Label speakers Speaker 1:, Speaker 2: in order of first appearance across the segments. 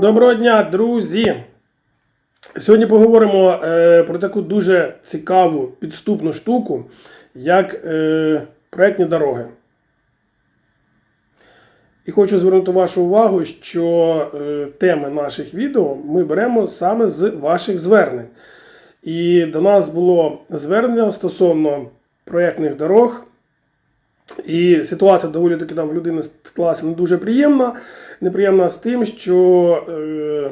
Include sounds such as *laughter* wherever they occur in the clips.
Speaker 1: Доброго дня, друзі! Сьогодні поговоримо е, про таку дуже цікаву підступну штуку, як е, проектні дороги. І хочу звернути вашу увагу, що е, теми наших відео ми беремо саме з ваших звернень. І до нас було звернення стосовно проєктних дорог. І ситуація доволі таки там в людини склалася не дуже приємна. Неприємна з тим, що е,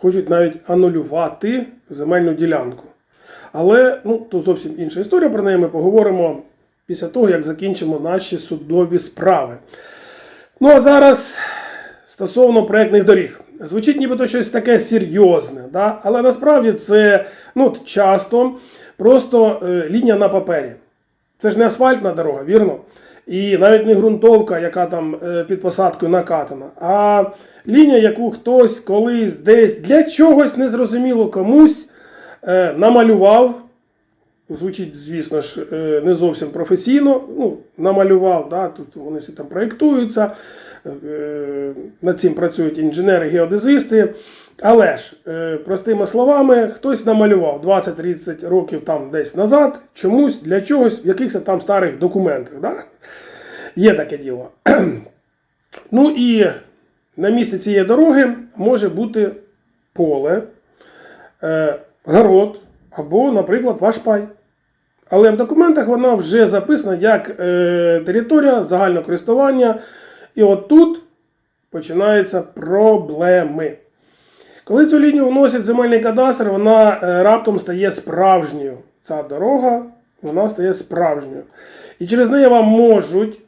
Speaker 1: хочуть навіть анулювати земельну ділянку. Але ну, то зовсім інша історія. Про неї ми поговоримо після того, як закінчимо наші судові справи. Ну а зараз стосовно проєктних доріг. Звучить нібито щось таке серйозне, да? але насправді це ну, часто просто е, лінія на папері. Це ж не асфальтна дорога, вірно? І навіть не ґрунтовка, яка там е, під посадкою накатана, а лінія, яку хтось колись десь для чогось незрозуміло комусь е, намалював. Звучить, звісно ж, е, не зовсім професійно. Ну, намалював, да, тут вони всі там проєктуються, над цим працюють інженери, геодезисти. Але ж, е, простими словами, хтось намалював 20-30 років там десь назад, чомусь для чогось в якихось там старих документах. Да? Є таке діло. *clears throat* Ну і на місці цієї дороги може бути поле, е, город або, наприклад, ваш пай. Але в документах вона вже записана як е, територія загального користування. І от тут починаються проблеми. Коли цю лінію вносять земельний кадастр, вона е, раптом стає справжньою. Ця дорога вона стає справжньою. І через неї вам можуть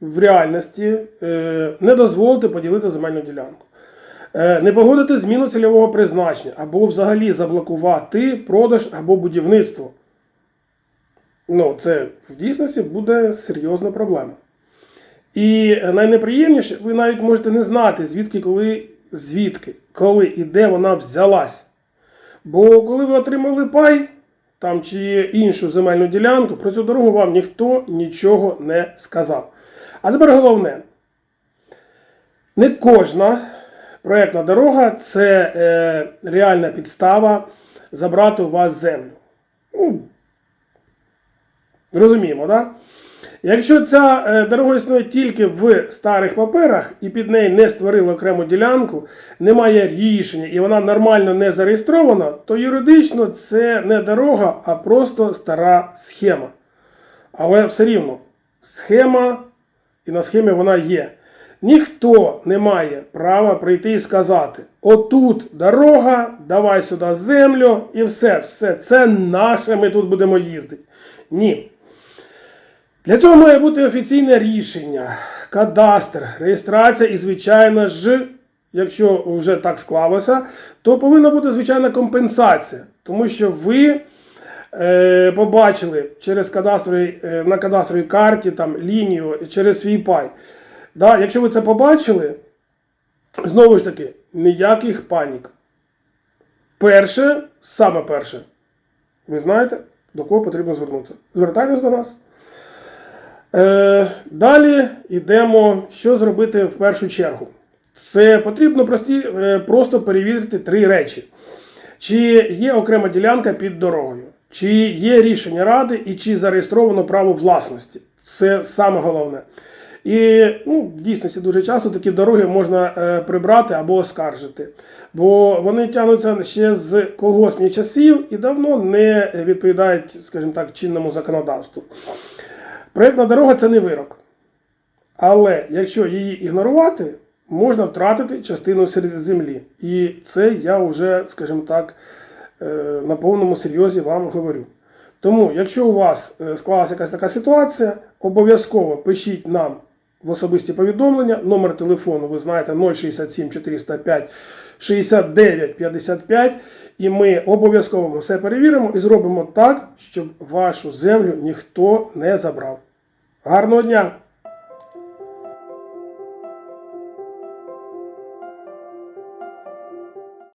Speaker 1: в реальності е, не дозволити поділити земельну ділянку. Е, Не погодити зміну цільового призначення або взагалі заблокувати продаж або будівництво. Ну, це в дійсності буде серйозна проблема. І найнеприємніше, ви навіть можете не знати, звідки, коли, звідки, коли і де вона взялась. Бо коли ви отримали пай там чи іншу земельну ділянку, про цю дорогу вам ніхто нічого не сказав. А тепер головне, не кожна проєктна дорога це е, реальна підстава забрати у вас землю. Ну, Розуміємо, так? Да? Якщо ця е, дорога існує тільки в старих паперах і під неї не створили окрему ділянку, немає рішення і вона нормально не зареєстрована, то юридично це не дорога, а просто стара схема. Але все рівно схема, і на схемі вона є. Ніхто не має права прийти і сказати: отут дорога, давай сюди землю, і все, все, це наше, ми тут будемо їздити. Ні. Для цього має бути офіційне рішення, кадастр, реєстрація і, звичайно ж, якщо вже так склалося, то повинна бути звичайна компенсація. Тому що ви е, побачили через кадастровий, е, на кадастровій карті там, лінію через свій пай. Да, якщо ви це побачили, знову ж таки, ніяких панік. Перше, саме перше, ви знаєте, до кого потрібно звернутися. Звертайтесь до нас. Е, далі йдемо, що зробити в першу чергу. Це потрібно прості, е, просто перевірити три речі: чи є окрема ділянка під дорогою, чи є рішення ради і чи зареєстровано право власності. Це саме головне. І ну, в дійсності дуже часто такі дороги можна е, прибрати або оскаржити, бо вони тягнуться ще з колгоспних часів і давно не відповідають, скажімо так, чинному законодавству. Проєктна дорога це не вирок. Але якщо її ігнорувати, можна втратити частину землі. І це я вже, скажімо так, е, на повному серйозі вам говорю. Тому, якщо у вас е, склалася якась така ситуація, обов'язково пишіть нам в особисті повідомлення. Номер телефону, ви знаєте, 067 405 69 55. І ми обов'язково все перевіримо і зробимо так, щоб вашу землю ніхто не забрав. Гарного дня!